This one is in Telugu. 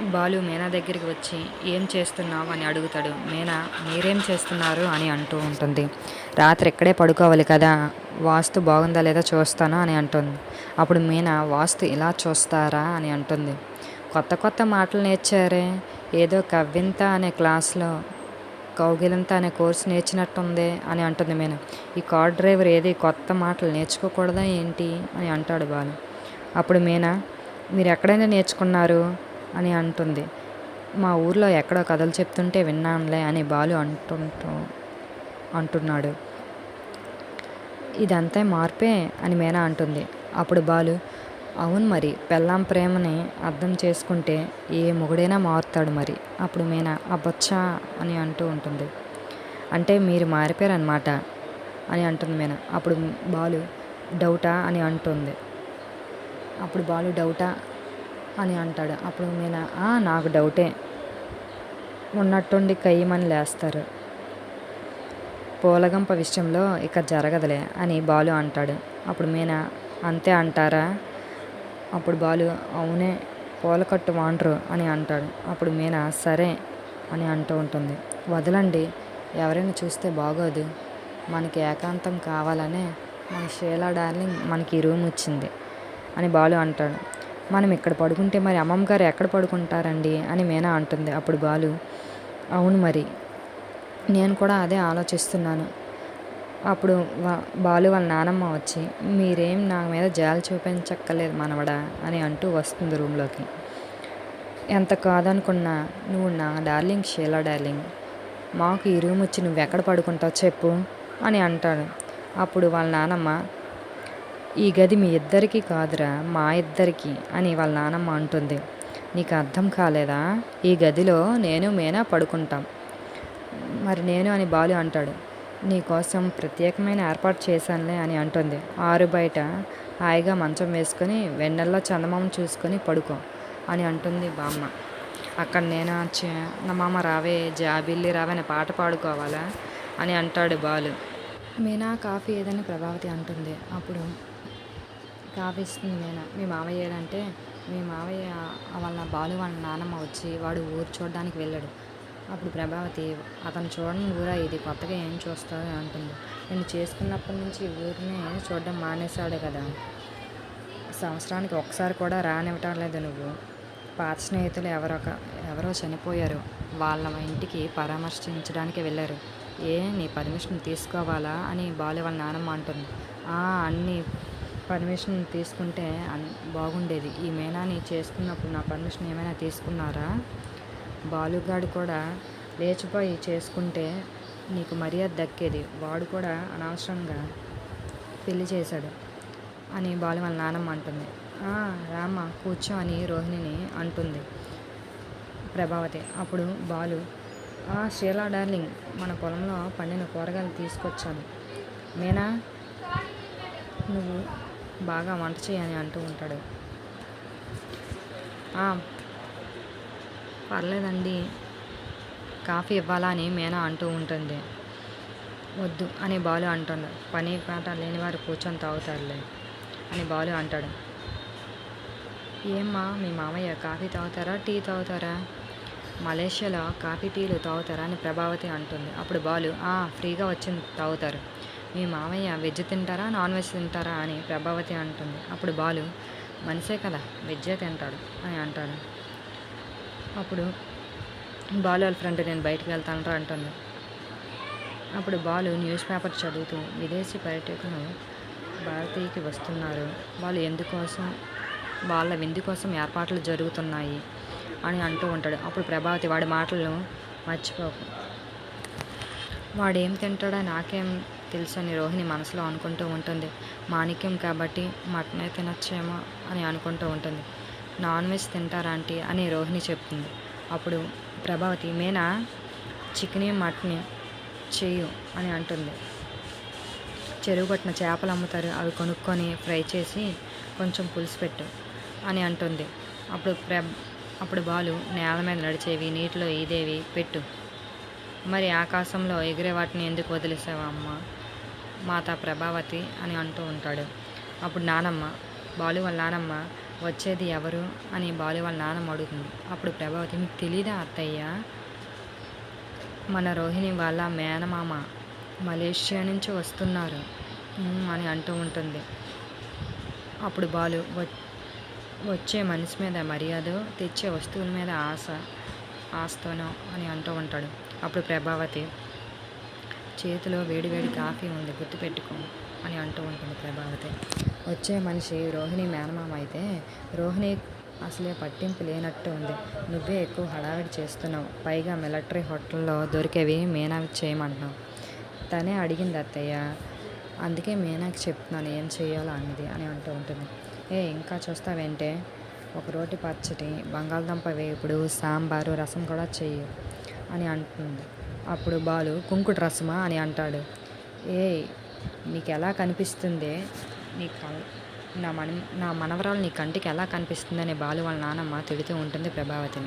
బాలు మీనా దగ్గరికి వచ్చి ఏం చేస్తున్నావు? అని అడుగుతాడు. మీనా మీరేం చేస్తున్నారు? అని అంటూ ఉంటుంది. రాత్రి ఇక్కడే పడుకోవాలి కదా వాస్తు బాగుందా లేదా చూస్తాను అని అంటుంది. అప్పుడు మీనా వాస్తు ఇలా చూస్తారా? అని అంటుంది. కొత్త కొత్త మాటలు నేర్చారే ఏదో కవ్వింత అనే క్లాస్లో కౌగిలింత అనే కోర్సు నేర్చినట్టుంది అని అంటుంది మీనా. ఈ కార్ డ్రైవర్ ఏది కొత్త మాటలు నేర్చుకోకూడదా ఏంటి? అని అంటాడు బాలు. అప్పుడు మీనా మీరు ఎక్కడైనా నేర్చుకున్నారు? అని అంటుంది. మా ఊర్లో ఎక్కడో కథలు చెప్తుంటే విన్నానులే అని బాలు అంటుంటూ అంటున్నాడు. ఇదంతా మార్పే అని మీనా అంటుంది. అప్పుడు బాలు అవును మరి పెళ్ళాం ప్రేమని అర్థం చేసుకుంటే ఏ మొగుడైనా మారుతాడు మరి. అప్పుడు మీనా అబ్బచ్చా అని అంటూ ఉంటుంది. అంటే మీరు మారిపోయారనమాట అని అంటుంది మీనా. అప్పుడు బాలు డౌటా అని అంటుంది. అప్పుడు బాలు డౌటా అని అంటాడు. అప్పుడు మీనా "ఆ, నాకు డౌటే. ఉన్నట్టుండి కయ్యమని లేస్తారు. పూలగంప విషయంలో ఇక జరగదులే అని బాలు అంటాడు. అప్పుడు మీనా అంతే అంటారా? అప్పుడు బాలు అవునే పూలకట్టు వాండ్రు అని అంటాడు. అప్పుడు మీనా సరే అని అంటూ ఉంటుంది. వదలండి ఎవరైనా చూస్తే బాగోదు. మనకి ఏకాంతం కావాలనే మన షీలా డార్లింగ్ మనకి ఈ రూమ్ వచ్చింది అని బాలు అంటాడు. మనం ఇక్కడ పడుకుంటే మరి అమ్మమ్మ గారు ఎక్కడ పడుకుంటారండి అని మీనా అంటుంది. అప్పుడు బాలు అవును మరి. నేను కూడా అదే ఆలోచిస్తున్నాను. అప్పుడు బాలు వాళ్ళ నానమ్మ వచ్చి మీరేం నా మీద జాలి చూపించక్కర్లేదు మనవడా అని అంటూ వస్తుంది రూమ్లోకి ఎంత కాదనుకున్నా నువ్వు నా డార్లింగ్ షీలా డార్లింగ్. మాకు ఈ రూమ్ వచ్చి నువ్వు ఎక్కడ పడుకుంటావు చెప్పు అని అంటాడు. అప్పుడు వాళ్ళ నానమ్మ ఈ గది మీ ఇద్దరికీ కాదురా మా ఇద్దరికి అని వాళ్ళ నానమ్మ అంటుంది. నీకు అర్థం కాలేదా? ఈ గదిలో నేను మేనా పడుకుంటాం. మరి నేను అని బాలు అంటాడు. నీకోసం ప్రత్యేకమైన ఏర్పాటు చేశానులే అని అంటుంది. ఆరు బయట హాయిగా మంచం వేసుకొని వెన్నెల్లో చందమామ చూసుకొని పడుకో అని అంటుంది బామ్మ. అక్కడ నేను? చందమామ రావే జాబిల్లి రావే అనే పాట పాడుకోవాలా అని అంటాడు బాలు. మీనా కాఫీ ఏదని ప్రభావతి అంటుంది. అప్పుడు కాఫీ నేను? మీ మావయ్య ఏడంటే మీ మావయ్య వాళ్ళ బాలు వాళ్ళ నాన్నమ్మ వచ్చి వాడు ఊరు చూడడానికి వెళ్ళాడు. అప్పుడు ప్రభావతి అతను చూడని ఊరా ఇది కొత్తగా ఏం చూస్తావు అంటుంది. నేను చేసుకున్నప్పటి నుంచి ఊరిని చూడడం మానేశాడు కదా. సంవత్సరానికి ఒకసారి కూడా రానివ్వటం లేదు నువ్వు. పాత స్నేహితులు ఎవరొక ఎవరో చనిపోయారు. వాళ్ళ ఇంటికి పరామర్శించడానికి వెళ్ళారు. ఏ నీ పర్మిషన్ తీసుకోవాలా? అని బాలు వాళ్ళ నానమ్మ అంటుంది. "ఆ, అన్ని పర్మిషన్ తీసుకుంటే అన్ బాగుండేది. ఈ మేనాని చేసుకున్నప్పుడు నా పర్మిషన్ ఏమైనా తీసుకున్నారా? బాలుగాడు కూడా లేచిపోయి చేసుకుంటే నీకు మర్యాద దక్కేది. వాడు కూడా అనవసరంగా పెళ్ళి చేశాడు అని బాలు వాళ్ళ నానమ్మ అంటుంది. రామ కూర్చో అని రోహిణిని అంటుంది ప్రభావతి. అప్పుడు బాలు "ఆ, షీలా డార్లింగ్ మన పొలంలో పండిన కూరగాయలు తీసుకొచ్చాను. మేనా నువ్వు బాగా వంట చేయని అంటూ ఉంటాడు. పర్లేదండి. కాఫీ ఇవ్వాలా అని మేనా అంటూ ఉంటుంది. వద్దు అని బాలు అంటుంది. పని పాట లేని వారు కూర్చొని తాగుతారులే అని బాలు అంటాడు. ఏమ్మా మీ మామయ్య కాఫీ తాగుతారా టీ తాగుతారా? మలేషియాలో కాఫీ టీలు తాగుతారా అని ప్రభావతి అంటుంది. అప్పుడు బాలు "ఆ, ఫ్రీగా వచ్చింది తాగుతారు. మీ మామయ్య వెజ్ తింటారా? నాన్ వెజ్ తింటారా? అని ప్రభావతి అంటుంది. అప్పుడు బాలు మనిషే కదా వెజ్జే తింటాడు అని అంటాడు. అప్పుడు బాలు వాళ్ళ ఫ్రెండ్ నేను బయటకు వెళ్తానరా అంటుంది. అప్పుడు బాలు న్యూస్ పేపర్ చదువుతూ విదేశీ పర్యటకులు భారతీయకి వస్తున్నారు. వాళ్ళు ఎందుకోసం వాళ్ళ విందు కోసం ఏర్పాట్లు జరుగుతున్నాయి అని అంటూ ఉంటాడు. అప్పుడు ప్రభావతి వాడి మాటలను మర్చిపోకు. వాడేం తింటాడో నాకేం తెలుసు అని రోహిణి మనసులో అనుకుంటూ ఉంటుంది. మాణిక్యం కాబట్టి మటనే తినచ్చేమో అని అనుకుంటూ ఉంటుంది. నాన్ వెజ్ తింటారా ఆంటీ అని రోహిణి చెప్తుంది. అప్పుడు ప్రభావతి మేనా? చికెన్ మటన్ చేయు అని అంటుంది. చెరువు కొట్టిన చేపలు అమ్ముతారు. అవి కొనుక్కొని ఫ్రై చేసి కొంచెం పులుసు పెట్టు అని అంటుంది. అప్పుడు ప్ర అప్పుడు బాలు నేల మీద నడిచేవి నీటిలో ఈదేవి పెట్టు. మరి ఆకాశంలో ఎగిరే వాటిని ఎందుకు వదిలేసావా అమ్మ మాతా ప్రభావతి అని అంటూ ఉంటాడు. అప్పుడు నానమ్మ బాలు వాళ్ళ నానమ్మ వచ్చేది ఎవరు అని బాలు వాళ్ళ నానమ్మ అడుగుతుంది. అప్పుడు ప్రభావతి మీకు తెలీదా అత్తయ్య? మన రోహిణి వాళ్ళ మేనమామ మలేషియా నుంచి వస్తున్నారు. అని అంటూ ఉంటుంది. అప్పుడు బాలు వచ్చే మనిషి మీద మర్యాద తెచ్చే వస్తువుల మీద ఆశ ఆస్తోనో అని అంటూ ఉంటాడు. అప్పుడు ప్రభావతి చేతిలో వేడివేడి కాఫీ ఉంది గుర్తుపెట్టుకో అని అంటూ ఉంటుంది ప్రభావతి. వచ్చే మనిషి రోహిణి మేనమామ అయితే రోహిణి అసలే పట్టింపు లేనట్టు ఉంది. నువ్వే ఎక్కువ హడావిడి చేస్తున్నావు. పైగా మిలిటరీ హోటల్లో దొరికేవి మీనాకి చేయమంటున్నావు. తనే అడిగింది అత్తయ్య అందుకే మీనాకి చెప్తున్నాను ఏం చేయాలో అన్నది అని అంటూ ఉంటుంది. ఏ ఇంకా చూస్తావేంటే? ఒక రోటి పచ్చడి బంగాళదుంప వేపుడు సాంబారు రసం కూడా చెయ్యి అని అంటుంది. అప్పుడు బాలు కుంకుడు రసమా? అని అంటాడు. ఏ నీకు ఎలా కనిపిస్తుంది? నీ నా మన నా మనవరాలు నీ కంటికి ఎలా కనిపిస్తుందని బాలు వాళ్ళ నానమ్మ తిడుతూ ఉంటుంది ప్రభావతిని.